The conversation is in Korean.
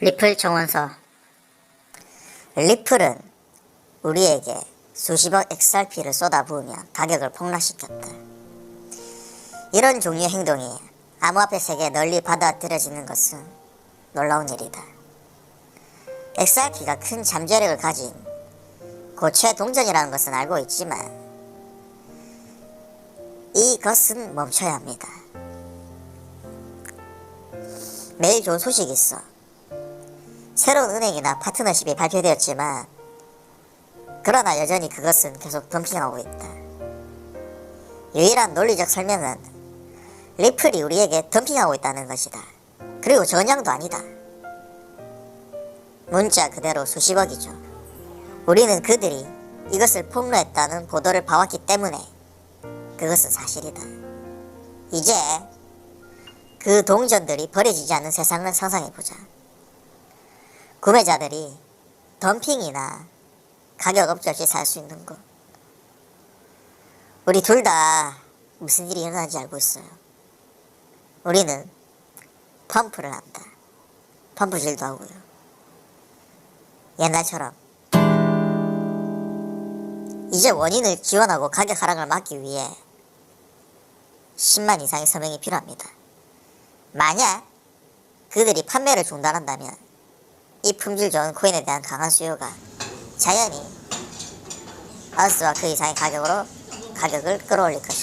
리플 정원서 리플은 우리에게 수십억 XRP를 쏟아부으며 가격을 폭락시켰다. 이런 종류의 행동이 암호화폐 세계에 널리 받아들여지는 것은 놀라운 일이다. XRP가 큰 잠재력을 가진 고체 동전이라는 것은 알고 있지만 이것은 멈춰야 합니다. 매일 좋은 소식이 있어. 새로운 은행이나 파트너십이 발표되었지만 그러나 여전히 그것은 계속 덤핑하고 있다. 유일한 논리적 설명은 리플이 우리에게 덤핑하고 있다는 것이다. 그리고 전량도 아니다. 문자 그대로 수십억이죠. 우리는 그들이 이것을 폭로했다는 보도를 봐왔기 때문에 그것은 사실이다. 이제 그 동전들이 버려지지 않는 세상을 상상해보자. 구매자들이 덤핑이나 가격 업체 없이 살 수 있는 것. 우리 둘 다 무슨 일이 일어나는지 알고 있어요. 우리는 펌프를 한다. 펌프질도 하고요. 옛날처럼 이제 원인을 지원하고 가격 하락을 막기 위해 10만 이상의 서명이 필요합니다. 만약 그들이 판매를 중단한다면 이 품질 좋은 코인에 대한 강한 수요가 자연히 아우스와 그 이상의 가격으로 가격을 끌어올릴 것입니다.